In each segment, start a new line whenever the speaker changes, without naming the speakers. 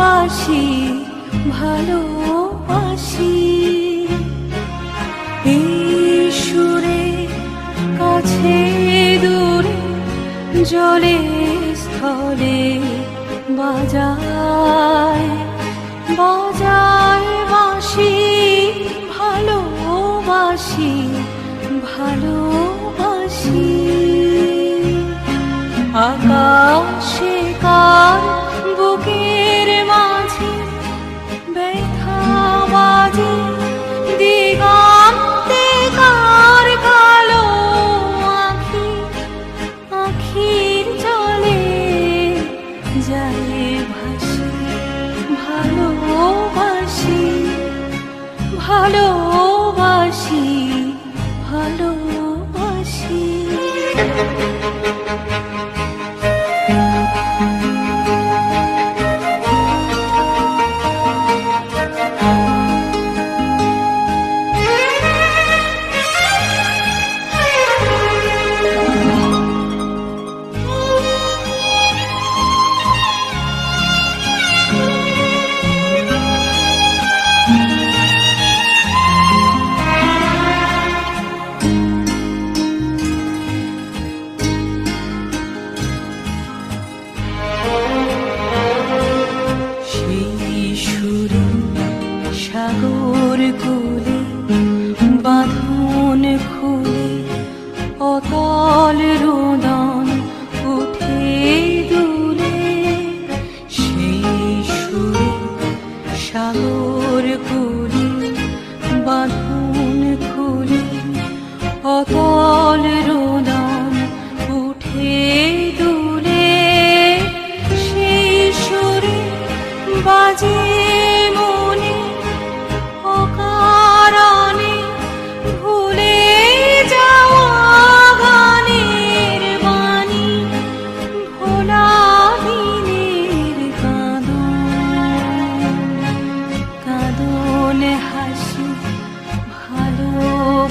ভালোবাসি ভালোবাসি। সুরে কাছে দূরে জলে স্থলে বাজায়। বাজায় বাঁশি ভালোবাসি ভালোবাসি। আকাশে ভালোবাসি ভালো সাগর কু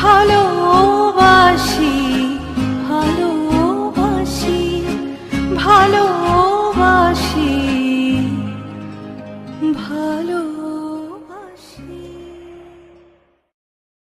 ভালো